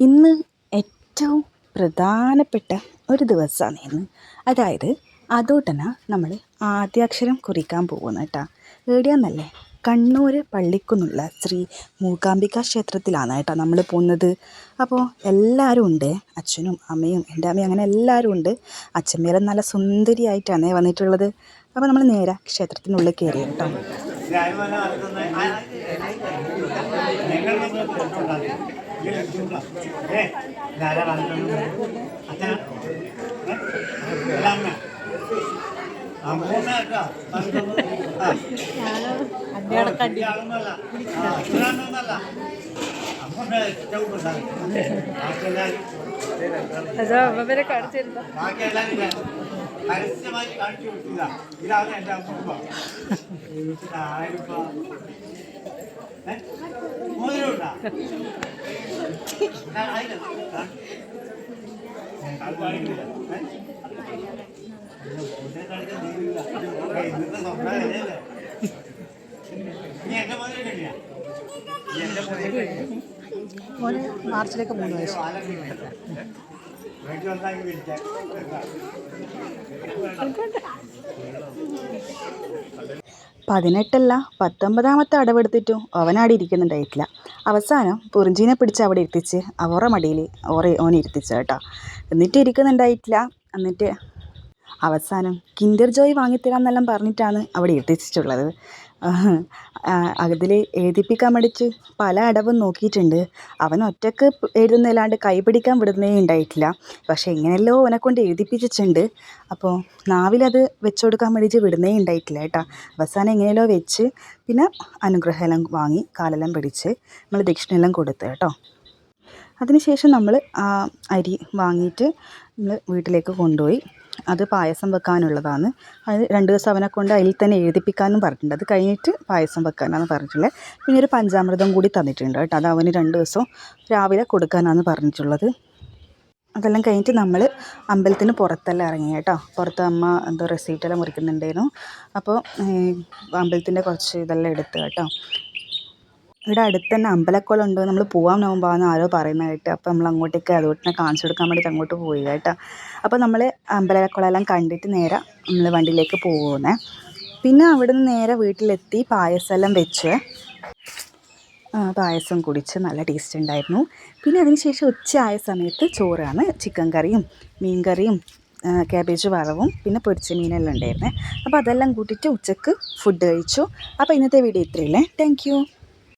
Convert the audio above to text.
ഇന്ന് ഏറ്റവും പ്രധാനപ്പെട്ട ഒരു ദിവസമാണ് ഇന്ന് അതായത് അതോട്ടന നമ്മൾ ആദ്യാക്ഷരം കുറിക്കാൻ പോകുന്നത് കേട്ടോ എവിടെയാണെന്നല്ലേ കണ്ണൂർ പള്ളിക്കുന്നുള്ള ശ്രീ മൂകാംബിക ക്ഷേത്രത്തിലാണ് കേട്ടോ നമ്മൾ പോകുന്നത് അപ്പോൾ എല്ലാവരും ഉണ്ട് അച്ഛനും അമ്മയും എന്റെ അമ്മയും അങ്ങനെ എല്ലാവരും ഉണ്ട് അച്ഛമ്മേലും നല്ല സുന്ദരിയായിട്ടാണ് വന്നിട്ടുള്ളത് അപ്പോൾ നമ്മൾ നേരെ ക്ഷേത്രത്തിനുള്ളിൽ കയറി കേട്ടോ അവരെ കാണിച്ചിരുന്നു പരസ്യമായി കാണിച്ചു കൊടുത്തില്ല ഇതാണ് എന്റെ അമ്മ ആയിരപ്പ മോന് മാർച്ചിലേക്ക് മൂന്ന് വയസ്സ് വീട്ടിൽ വന്നാക്കി വിളിക്കാം പതിനെട്ടല്ല പത്തൊമ്പതാമത്തെ അടവെടുത്തിട്ടും അവനാടെ ഇരിക്കുന്നുണ്ടായിട്ടില്ല. അവസാനം പുറിഞ്ചീനെ പിടിച്ച് അവിടെ ഇരുത്തിച്ച് അവരുടെ മടിയിൽ ഓറെ ഓനെ ഇരുത്തിച്ചു കേട്ടോ. എന്നിട്ട് ഇരിക്കുന്നുണ്ടായിട്ടില്ല. എന്നിട്ട് അവസാനം കിൻഡർ ജോയ് വാങ്ങിത്തരാമെന്നെല്ലാം പറഞ്ഞിട്ടാണ് അവിടെ എത്തിച്ചിട്ടുള്ളത്. അതിൽ എഴുതിപ്പിക്കാൻ വേണ്ടിയിട്ട് പല അടവും നോക്കിയിട്ടുണ്ട്. അവൻ ഒറ്റയ്ക്ക് എഴുതുന്നതല്ലാണ്ട് കൈ പിടിക്കാൻ വിടുന്നേ ഉണ്ടായിട്ടില്ല. പക്ഷേ എങ്ങനെയല്ലോ അവനെ കൊണ്ട് എഴുതിപ്പിച്ചിട്ടുണ്ട്. അപ്പോൾ നാവിലത് വെച്ച് കൊടുക്കാൻ വേണ്ടിയിട്ട് വിടുന്നേ ഉണ്ടായിട്ടില്ല കേട്ടോ. അവസാനം എങ്ങനെയല്ലോ വെച്ച് പിന്നെ അനുഗ്രഹമെല്ലാം വാങ്ങി കാലെല്ലാം പിടിച്ച് നമ്മൾ ദക്ഷിണയെല്ലാം കൊടുത്തു കേട്ടോ. അതിനുശേഷം നമ്മൾ ആ അരി വാങ്ങിയിട്ട് നമ്മൾ വീട്ടിലേക്ക് കൊണ്ടുപോയി. അത് പായസം വെക്കാനുള്ളതാണ്. അത് രണ്ട് ദിവസം അവനെ കൊണ്ട് അതിൽ തന്നെ എഴുതിപ്പിക്കാനും പറഞ്ഞിട്ടുണ്ട്. അത് കഴിഞ്ഞിട്ട് പായസം വെക്കാനാണ് പറഞ്ഞിട്ടുള്ളത്. പിന്നെ ഒരു പഞ്ചാമൃതം കൂടി തന്നിട്ടുണ്ട് കേട്ടോ. അത് അവന് രണ്ട് ദിവസം രാവിലെ കൊടുക്കാനാണ് പറഞ്ഞിട്ടുള്ളത്. അതെല്ലാം കഴിഞ്ഞിട്ട് നമ്മൾ അമ്പലത്തിന് പുറത്തെല്ലാം ഇറങ്ങി കേട്ടോ. പുറത്ത് അമ്മ എന്തോ റെസീറ്റെല്ലാം മുറിക്കുന്നുണ്ടായിരുന്നു. അപ്പോൾ അമ്പലത്തിന്റെ കുറച്ച് ഇതെല്ലാം എടുത്ത് കേട്ടോ. ഇവിടെ അടുത്ത് തന്നെ അമ്പലക്കുളം ഉണ്ട് നമ്മൾ പോകാൻ നോമ്പാന്ന് ആരോ പറയുന്നത് കേട്ട് അപ്പോൾ നമ്മൾ അങ്ങോട്ടേക്ക് അതുകൊണ്ട് കാണിച്ചു കൊടുക്കാൻ വേണ്ടിയിട്ട് അങ്ങോട്ട് പോയി കേട്ടോ. അപ്പോൾ നമ്മൾ അമ്പലക്കുളം എല്ലാം കണ്ടിട്ട് നേരെ നമ്മൾ വണ്ടിയിലേക്ക് പോകുന്നേ. പിന്നെ അവിടെ നിന്ന് നേരെ വീട്ടിലെത്തി പായസം എല്ലാം വെച്ച് പായസം കുടിച്ച് നല്ല ടേസ്റ്റ് ഉണ്ടായിരുന്നു. പിന്നെ അതിനുശേഷം ഉച്ചയായ സമയത്ത് ചോറാണ് ചിക്കൻ കറിയും മീൻ കറിയും ക്യാബേജ് വറവും പിന്നെ പൊരിച്ച മീനെല്ലാം ഉണ്ടായിരുന്നേ. അപ്പോൾ അതെല്ലാം കൂട്ടിയിട്ട് ഉച്ചയ്ക്ക് ഫുഡ് കഴിച്ചു. അപ്പോൾ ഇന്നത്തെ വീഡിയോ ഇത്രയല്ലേ. താങ്ക്